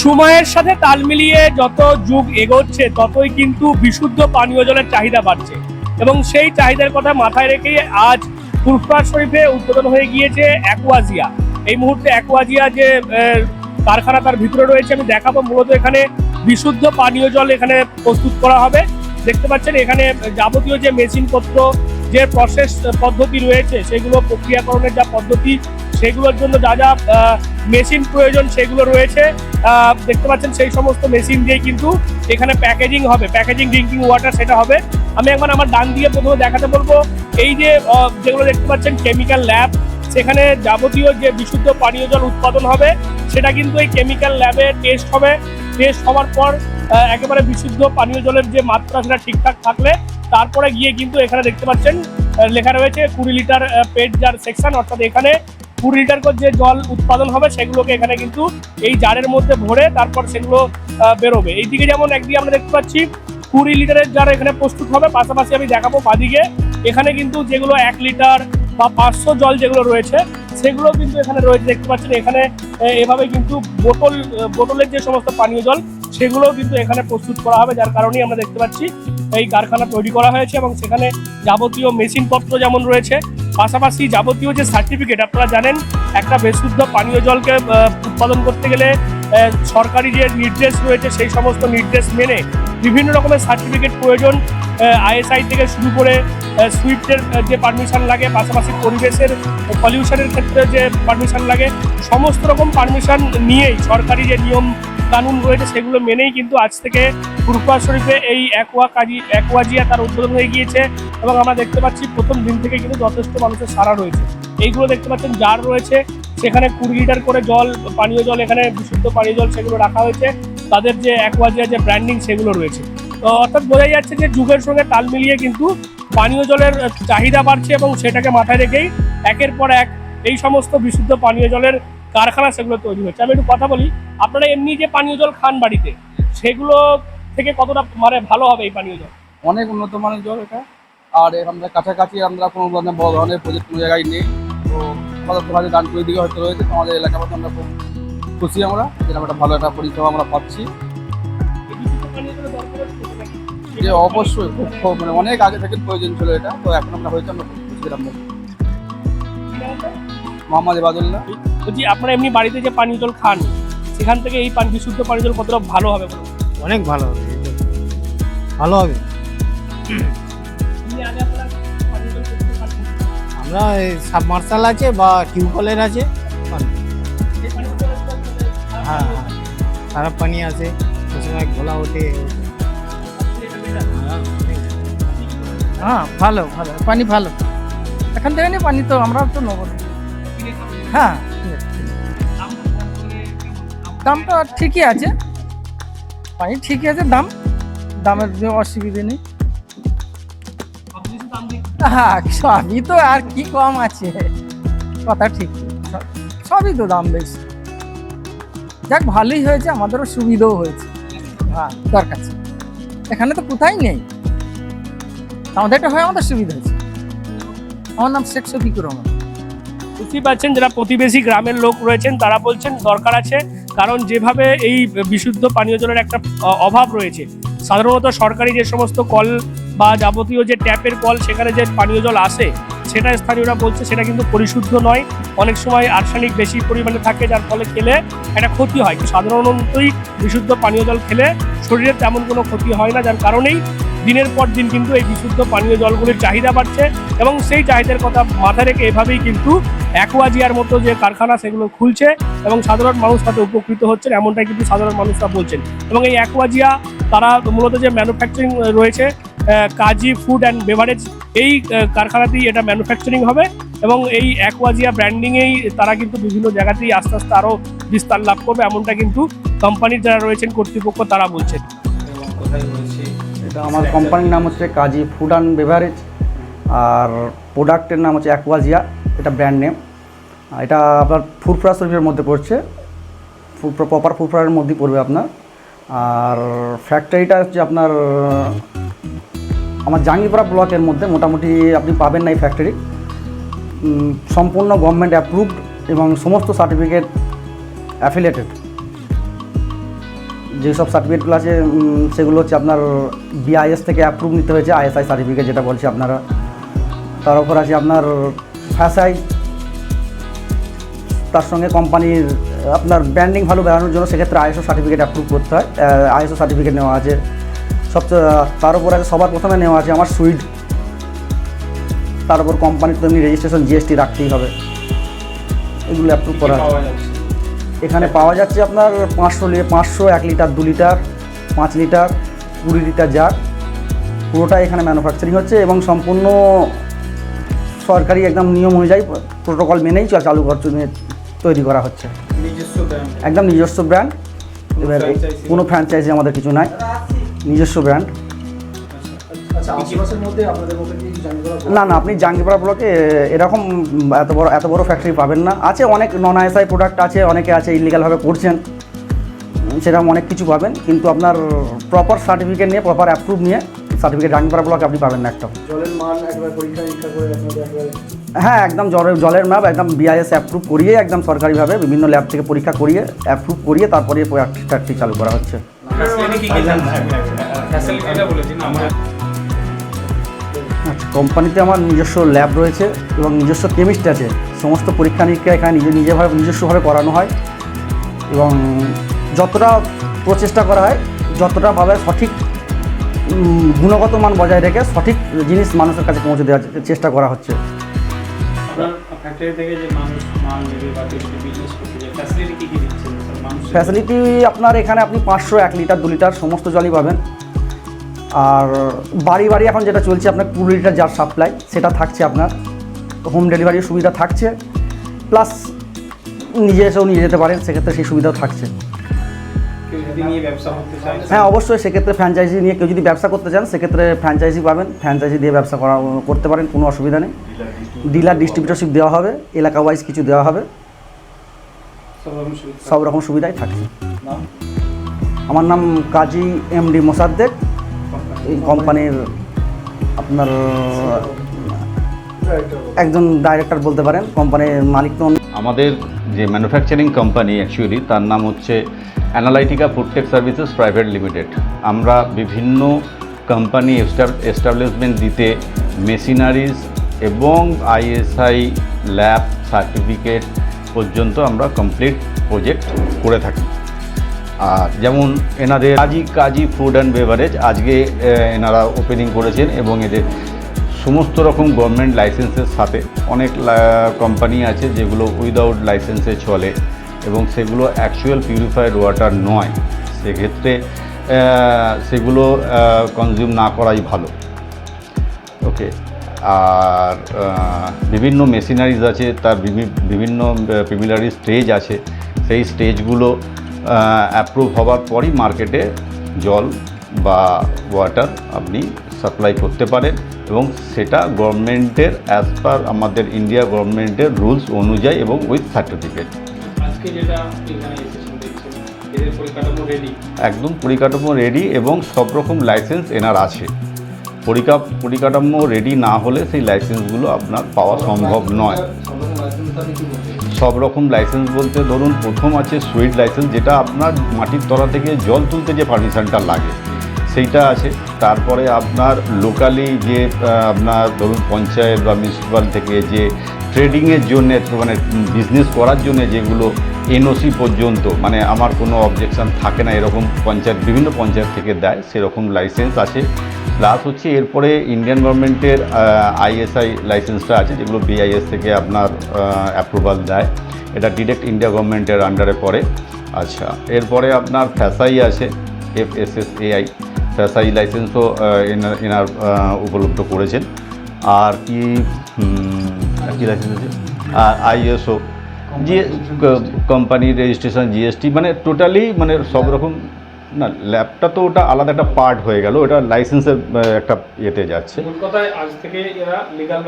সময়ের সাথে তাল মিলিয়ে যত যুগ এগোচ্ছে, ততই কিন্তু বিশুদ্ধ পানীয় জলের চাহিদা বাড়ছে। এবং সেই চাহিদার কথা মাথায় রেখেই আজ ফুরফুরা শরীফে উদ্বোধন হয়ে গিয়েছে অ্যাকোয়াজিয়া। এই মুহূর্তে অ্যাকোয়াজিয়া যে কারখানা তার ভিতরে রয়েছে, আমি দেখাবো মূলত এখানে বিশুদ্ধ পানীয় জল এখানে প্রস্তুত করা হবে। দেখতে পাচ্ছেন এখানে যাবতীয় যে মেশিনপত্র, যে প্রসেস পদ্ধতি রয়েছে, সেগুলো প্রক্রিয়াকরণের যা পদ্ধতি সেগুলোর জন্য যা যা মেশিন প্রয়োজন সেগুলো রয়েছে। দেখতে পাচ্ছেন সেই সমস্ত মেশিন দিয়ে কিন্তু এখানে প্যাকেজিং হবে, প্যাকেজিং ড্রিঙ্কিং ওয়াটার সেটা হবে। আমি একবার আমার ডান দিয়ে প্রথমে দেখাতে বলব, এই যে যেগুলো দেখতে পাচ্ছেন কেমিক্যাল ল্যাব সেখানে যাবতীয় যে বিশুদ্ধ পানীয় জল উৎপাদন হবে, সেটা কিন্তু এই কেমিক্যাল ল্যাবে টেস্ট হবে। টেস্ট হওয়ার পর একেবারে বিশুদ্ধ পানীয় জলের যে মাত্রা সেটা ঠিকঠাক থাকলে, তারপরে গিয়ে কিন্তু এখানে দেখতে পাচ্ছেন লেখা রয়েছে কুড়ি লিটার পেট জার সেকশন অর্থাৎ এখানে কুড়ি লিটার করে যে জল উৎপাদন হবে, সেগুলোকে এখানে কিন্তু এই জারের মধ্যে ভরে তারপর সেগুলো বেরোবে। এইদিকে যেমন একদিকে আমরা দেখতে পাচ্ছি কুড়ি লিটারের জার এখানে প্রস্তুত হবে, পাশাপাশি আমি দেখাবো বাদিকে। এখানে কিন্তু যেগুলো এক লিটার বা পাঁচশো জল যেগুলো রয়েছে, সেগুলো কিন্তু এখানে রয়েছে, দেখতে পাচ্ছেন। এখানে এভাবে কিন্তু বোতল, বোতলের যে সমস্ত পানীয় জল সেগুলোও কিন্তু এখানে প্রস্তুত করা হবে, যার কারণেই আমরা দেখতে পাচ্ছি এই কারখানা তৈরি করা হয়েছে এবং সেখানে যাবতীয় মেশিনপত্র যেমন রয়েছে পাশাপাশি যাবতীয় যে সার্টিফিকেট আপনারা জানেন, একটা বিশুদ্ধ পানীয় জলকে উৎপাদন করতে গেলে সরকারি যে নির্দেশ রয়েছে, সেই সমস্ত নির্দেশ মেনে বিভিন্ন রকমের সার্টিফিকেট প্রয়োজন আইএসআই থেকে শুরু করে সুইফটের যে পারমিশন লাগে, পাশাপাশি পরিবেশের পলিউশনের ক্ষেত্রে যে পারমিশন লাগে, সমস্ত রকম পারমিশন নিয়েই সরকারি যে নিয়ম কানুন রয়েছে, সেগুলো মেনেই কিন্তু আজ থেকে ফুরফুরা শরীফে এই অ্যাকোয়া কাজি অ্যাকোয়াজিয়া তার উদ্বোধন হয়ে গিয়েছে। এবং আমরা দেখতে পাচ্ছি প্রথম দিন থেকে কিন্তু যথেষ্ট মানুষের সারা রয়েছে। এইগুলো দেখতে পাচ্ছেন, জার রয়েছে, সেখানে কুড়ি লিটার করে জল, পানীয় জল, এখানে বিশুদ্ধ পানীয় জল সেগুলো রাখা হয়েছে। তাদের যে অ্যাকোয়াজিয়া যে ব্র্যান্ডিং সেগুলো রয়েছে। অর্থাৎ বোঝাই যাচ্ছে যে যুগের সঙ্গে তাল মিলিয়ে কিন্তু পানীয় জলের চাহিদা বাড়ছে এবং সেটাকে মাথায় রেখেই একের পর এক এই সমস্ত বিশুদ্ধ পানীয় জলের কারখানা সেগুলো তৈরি হচ্ছে আমি একটু কথা বলি, আপনারা এমনি যে পানীয় জল খান বাড়িতে, সেগুলো থেকে কতটা মানে ভালো হবে এই পানীয় জল? অনেক উন্নত মানের জল এটা। আর আমরা কাছাকাছি আমরা কোনো ধরনের বড় ধরনের প্রজেক্ট কোনো জায়গায় নেই তো আমাদের তোমাদের দানপুর দিকে হয়তো রয়েছে তো আমাদের এলাকার মধ্যে আমরা খুব খুশি আমরা যেরকম একটা ভালো একটা পরিষেবা আমরা পাচ্ছি? যে অবশ্যই খুব খুব মানে অনেক আগে থেকে প্রয়োজন ছিল এটা তো এখন আমরা হয়েছে আমরা খুব খুশি ছিলাম মোহাম্মদ ইবাদুল্লাহ বলছি আপনারা এমনি বাড়িতে যে পানীয় জল খান সেখান থেকে এই পানি বিশুদ্ধ পানীয় জল কতটা ভালো হবে অনেক ভালো হবে। ভালো হবে আমরা সাবমার্শাল আছে বা টিউবওয়েলের আছে। মানে খারাপ হ্যাঁ। হ্যাঁ পানি আছে। ওই সময় ওঠে। হ্যাঁ ভালো ভালো। পানি ভালো। এখান থেকে নিয়ে পানি তো আমরা তো নেব না। হ্যাঁ। দামটা ঠিকই আছে। পানি ঠিকই আছে, দাম। দামের অসুবিধে নেই। হ্যাঁ সবই তো আর কি কম আছে। কথা ঠিক সবই তো দাম বেশি। যাক, ভালোই হয়েছে, আমাদেরও সুবিধাও হয়েছে। হ্যাঁ দরকার ছিল। এখানে তো কোথায় নেই? আমাদের এটা হয়, আমাদের সুবিধা হয়েছে। আমার নাম শেখ শফিকুর রহমান। বুঝতেই পাচ্ছেন যারা প্রতিবেশী গ্রামের লোক রয়েছেন, তারা বলছেন দরকার আছে, কারণ যেভাবে এই বিশুদ্ধ পানীয় জলের একটা অভাব রয়েছে, সাধারণত সরকারি যে সমস্ত কল বা যাবতীয় যে ট্যাপের কল, সেখানে যে পানীয় জল আসে, সেটা স্থানীয়রা বলছে সেটা কিন্তু পরিশুদ্ধ নয়। অনেক সময় আর্সেনিক বেশি পরিমাণে থাকে, যার ফলে খেলে একটা ক্ষতি হয়। সাধারণতই বিশুদ্ধ পানীয় জল খেলে শরীরের তেমন কোনো ক্ষতি হয় না, যার কারণেই দিনের পর দিন কিন্তু এই বিশুদ্ধ পানীয় জলগুলির চাহিদা বাড়ছে এবং সেই চাহিদার কথা মাথায় রেখে এভাবেই কিন্তু অ্যাকোয়াজিয়ার মতো যে কারখানা, সেগুলো খুলছে এবং সাধারণ মানুষ তাতে উপকৃত হচ্ছেন, এমনটাই কিন্তু সাধারণ মানুষরা বলছেন। এবং এই অ্যাকোয়াজিয়া তারা মূলত যে ম্যানুফ্যাকচারিং রয়েছে কাজী ফুড অ্যান্ড বেভারেজ এই কারখানাতেই এটা ম্যানুফ্যাকচারিং হবে এবং এই অ্যাকোয়াজিয়া ব্র্যান্ডিংয়েই তারা কিন্তু বিভিন্ন জায়গাতেই আস্তে আস্তে আরও বিস্তার লাভ করবে, এমনটা কিন্তু কোম্পানির যারা রয়েছেন কর্তৃপক্ষ তারা বলছেন। এটা আমার কোম্পানির নাম হচ্ছে কাজী ফুড অ্যান্ড বেভারেজ আর প্রোডাক্টের নাম হচ্ছে অ্যাকোয়াজিয়া এটা ব্র্যান্ড নেম এটা আপনার ফুরফুরা শরীফের মধ্যে পড়ছে প্রপার ফুরফুরার মধ্যেই পড়বে আপনার। আর ফ্যাক্টরিটা হচ্ছে আপনার আমার জাঙ্গিপাড়া ব্লকের মধ্যে মোটামুটি আপনি পাবেন না এই ফ্যাক্টরি সম্পূর্ণ গভর্নমেন্ট অ্যাপ্রুভড এবং সমস্ত সার্টিফিকেট অ্যাফিলেটেড যেসব সার্টিফিকেটগুলো আছে সেগুলো হচ্ছে আপনার বিআইএস থেকে অ্যাপ্রুভ নিতে হয়েছে আইএসআই সার্টিফিকেট যেটা বলছে আপনারা। তার উপর আছে আপনার ফ্যাসাই তার সঙ্গে কোম্পানির আপনার ব্র্যান্ডিং ভালো বেড়ানোর জন্য সেক্ষেত্রে আইএসও সার্টিফিকেট অ্যাপ্রুভ করতে হয় আইএসও সার্টিফিকেট নেওয়া আছে। সবচেয়ে তার উপর আছে সবার প্রথমে নেওয়া আছে আমার সুইট তার উপর কোম্পানির তো এমনি রেজিস্ট্রেশন জিএসটি রাখতেই হবে। এগুলো অ্যাপ্রুভ করা এখানে পাওয়া যাচ্ছে আপনার পাঁচশো পাঁচশো এক লিটার দু লিটার পাঁচ লিটার কুড়ি লিটার জার পুরোটাই এখানে ম্যানুফ্যাকচারিং হচ্ছে এবং সম্পূর্ণ সরকারি একদম নিয়ম অনুযায়ী প্রোটোকল মেনেই চালু জন্য তৈরি করা হচ্ছে। একদম নিজস্ব ব্র্যান্ড এবার কোনো ফ্র্যাঞ্চাইজি আমাদের কিছু নাই। নিজস্ব ব্র্যান্ড। না না আপনি জাঙ্গিপাড়া ব্লকে এরকম এত বড় এত বড় ফ্যাক্টরি পাবেন না। আছে অনেক নন আইএসআই প্রোডাক্ট আছে অনেকে আছে ইলিগালভাবে করছেন। সেরকম অনেক কিছু পাবেন কিন্তু আপনার প্রপার সার্টিফিকেট নিয়ে প্রপার অ্যাপ্রুভ নিয়ে সার্টিফিকেট জাঙ্গিপাড়া ব্লকে আপনি পাবেন না একটা হ্যাঁ একদম জলের জলের ম্যাপ একদম বিআইএস অ্যাপ্রুভ করিয়ে একদম সরকারিভাবে বিভিন্ন ল্যাব থেকে পরীক্ষা করিয়ে অ্যাপ্রুভ করিয়ে তারপরে ফ্যাক্টরি চালু করা হচ্ছে। আচ্ছা কোম্পানিতে আমার নিজস্ব ল্যাব রয়েছে এবং নিজস্ব কেমিস্ট আছে। সমস্ত পরীক্ষা নিরীক্ষা এখানে নিজে নিজেভাবে নিজস্বভাবে করানো হয় এবং যতটা প্রচেষ্টা করা হয় যতটাভাবে সঠিক গুণগত মান বজায় রেখে সঠিক জিনিস মানুষের কাছে পৌঁছে দেওয়ার চেষ্টা করা হচ্ছে। থেকে যে মানুষ মাল নেবে ফ্যাসিলিটি আপনার এখানে আপনি পাঁচশো এক লিটার দু লিটার সমস্ত জলই পাবেন। আর বাড়ি বাড়ি এখন যেটা চলছে আপনার কুড়ি লিটার যার সাপ্লাই সেটা থাকছে আপনার। হোম ডেলিভারির সুবিধা থাকছে। প্লাস নিজে এসেও নিয়ে যেতে পারেন সেক্ষেত্রে সেই সুবিধাও থাকছে। হ্যাঁ অবশ্যই সেক্ষেত্রে ফ্র্যাঞ্চাইজি নিয়ে কেউ যদি ব্যবসা করতে চান সেক্ষেত্রে ফ্র্যাঞ্চাইজি পাবেন। ফ্র্যাঞ্চাইজি দিয়ে ব্যবসা করা করতে পারেন কোনো অসুবিধা নেই। ডিলার ডিস্ট্রিবিউটারশিপ দেওয়া হবে। এলাকা ওয়াইজ কিছু দেওয়া হবে। সব রকম সুবিধা সব রকম সুবিধাই থাকছে আমার নাম কাজী এম ডি মোসাদ্দেক। এই কোম্পানির আপনার, একজন ডাইরেক্টর বলতে পারেন, কোম্পানির মালিক তো আমাদের যে ম্যানুফ্যাকচারিং কোম্পানি অ্যাকচুয়ালি তার নাম হচ্ছে Analytica Foodtech services private limited আমরা বিভিন্ন কোম্পানি এস্টাবলিশমেন্ট দিতে মেশিনারিজ এবং আইএসআই ল্যাব সার্টিফিকেট পর্যন্ত আমরা কমপ্লিট প্রজেক্ট করে থাকি। আর যেমন এনাদের Kazi Kazi food and beverage আজকে এনারা ওপেনিং করেছেন এবং এদের সমস্ত রকম গভর্নমেন্ট লাইসেন্সের সাথে অনেক কোম্পানি আছে যেগুলো উইদাউট লাইসেন্সে চলে এবং সেগুলো অ্যাকচুয়াল পিউরিফাইড ওয়াটার নয়। সেক্ষেত্রে সেগুলো কনজিউম না করাই ভালো। ওকে আর বিভিন্ন মেশিনারিজ আছে তার বিভি- বিভিন্ন প্রিমিলারি স্টেজ আছে। সেই স্টেজগুলো অ্যাপ্রুভ হওয়ার পরই মার্কেটে জল বা ওয়াটার আপনি সাপ্লাই করতে পারেন এবং সেটা গভর্নমেন্টের অ্যাজ পার আমাদের ইন্ডিয়া গভর্নমেন্টের রুলস অনুযায়ী এবং উইথ সার্টিফিকেট আজকে যেটা একদম পরিকাঠামো রেডি এবং সব রকম লাইসেন্স এনার আছে। পরিকাঠামো রেডি না হলে সেই লাইসেন্সগুলো আপনার পাওয়া সম্ভব নয়। সব রকম লাইসেন্স বলতে ধরুন প্রথম আছে সুইট লাইসেন্স যেটা আপনার মাটির তলা থেকে জল তুলতে যে পারমিশনটা লাগে, সেইটা আছে। তারপরে আপনার লোকালি যে আপনার ধরুন পঞ্চায়েত বা মিউনিসিপ্যাল থেকে যে ট্রেডিংয়ের জন্যে মানে বিজনেস করার জন্য যেগুলো এনওসি পর্যন্ত মানে আমার কোনো অবজেকশন থাকে না, এরকম পঞ্চায়েত, বিভিন্ন পঞ্চায়েত থেকে দেয়, সেরকম লাইসেন্স আছে। প্লাস হচ্ছে এরপরে ইন্ডিয়ান গভর্নমেন্টের আইএসআই লাইসেন্সটা আছে যেগুলো বিআইএস থেকে আপনার অ্যাপ্রুভাল দেয়। এটা ডিরেক্ট ইন্ডিয়া গভর্নমেন্টের আন্ডারে পড়ে। আচ্ছা এরপরে আপনার ফ্যাসাই আছে F S S AI FSSAI লাইসেন্সও এনার এনার উপলব্ধ করেছেন। আর কি কি লাইসেন্স আছে? আর আইএসও জি কোম্পানির রেজিস্ট্রেশন জিএসটি মানে টোটালি মানে সব রকম না ল্যাবটা তো ওটা আলাদা একটা পার্ট হয়ে গেল ওটা লাইসেন্সের একটা ইয়েতে যাচ্ছে। কলকাতায় আজ থেকে এরা লিগাল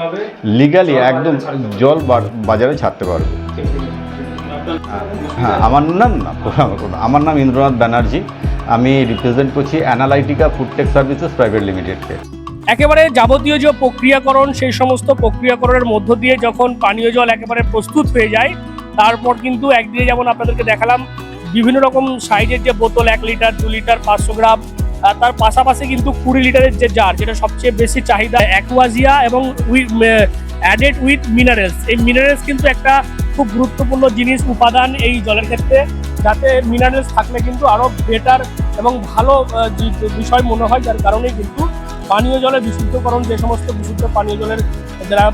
লিগালি একদম জল বাজারে ছাড়তে পারবে। হ্যাঁ আমার নাম না আমার নাম ইন্দ্রনাথ ব্যানার্জি। আমি রিপ্রেজেন্ট করছি অ্যানালাইটিকা ফুডটেক সার্ভিসেস প্রাইভেট লিমিটেডকে একেবারে যাবতীয় যে প্রক্রিয়াকরণ সেই সমস্ত প্রক্রিয়াকরণের মধ্য দিয়ে যখন পানীয় জল একেবারে প্রস্তুত হয়ে যায় তারপর কিন্তু একদিকে যেমন আপনাদেরকে দেখালাম বিভিন্ন রকম সাইজের যে বোতল এক লিটার, দু লিটার, পাঁচশো গ্রাম তার পাশাপাশি কিন্তু কুড়ি লিটারের যে জার যেটা সবচেয়ে বেশি চাহিদা অ্যাকুয়াজিয়া এবং অ্যাডেড উইথ মিনারেলস এই মিনারেলস কিন্তু একটা খুব গুরুত্বপূর্ণ জিনিস, উপাদান এই জলের ক্ষেত্রে। যাতে মিনারেলস থাকলে কিন্তু আরও বেটার এবং ভালো বিষয় মনে হয়। যার কারণেই কিন্তু পানীয় জলের বিশুদ্ধকরণ, যে সমস্ত বিশুদ্ধ পানীয় জলের যারা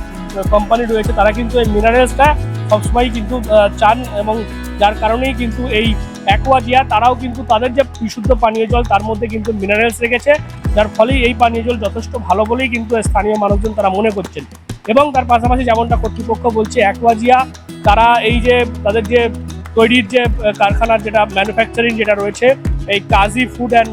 কোম্পানি রয়েছে, তারা কিন্তু এই মিনারেলসটা সবসময় কিন্তু চান এবং যার কারণেই কিন্তু এই অ্যাকোয়াজিয়া তারাও কিন্তু তাদের যে বিশুদ্ধ পানীয় জল, তার মধ্যে কিন্তু মিনারেলস রেখেছে, যার ফলে এই পানীয় জল যথেষ্ট ভালো বলেই কিন্তু স্থানীয় মানুষজন তারা মনে করছেন। এবং তার পাশাপাশি যেমনটা কর্তৃপক্ষ বলছে অ্যাকোয়াজিয়া তারা এই যে তাদের যে তৈরির যে কারখানার যেটা ম্যানুফ্যাকচারিং যেটা রয়েছে, এই কাজী ফুড অ্যান্ড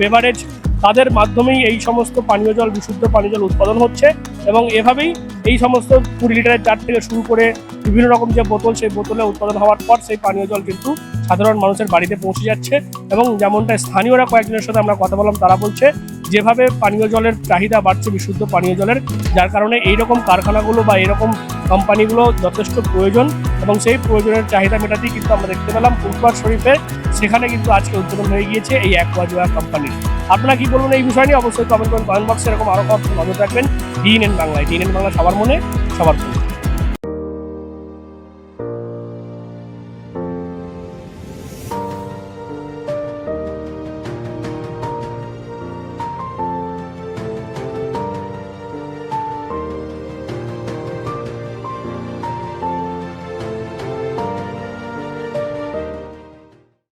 বেভারেজ তাদের মাধ্যমেই এই সমস্ত পানীয় জল, বিশুদ্ধ পানীয় জল উৎপাদন হচ্ছে এবং এভাবেই এই সমস্ত কুড়ি লিটারের জার থেকে শুরু করে বিভিন্ন রকম যে বোতল, সেই বোতলে উৎপাদন হওয়ার পর সেই পানীয় জল কিন্তু সাধারণ মানুষের বাড়িতে পৌঁছে যাচ্ছে এবং যেমনটা স্থানীয়রা কয়েকজনের সাথে আমরা কথা বললাম, তারা বলছে যেভাবে পানীয় জলের চাহিদা বাড়ছে, বিশুদ্ধ পানীয় জলের, যার কারণে এইরকম কারখানাগুলো বা এরকম কোম্পানিগুলো যথেষ্ট প্রয়োজন এবং সেই প্রয়োজনের চাহিদা মেটাতেই কিন্তু আমরা দেখতে পেলাম ফুলবাগ শরীফে, সেখানে কিন্তু আজকে উদ্বোধন হয়ে গিয়েছে এই অ্যাকোয়াজোয়া কোম্পানির আপনারা কি বলবেন এই বিষয় নিয়ে? অবশ্যই কমেন্ট করুন কমেন্ট বক্সে এরকম আরও কথা নজর রাখবেন। ডিএনএন বাংলায়। ডিএনএন বাংলা সবার মনে সবার মনে।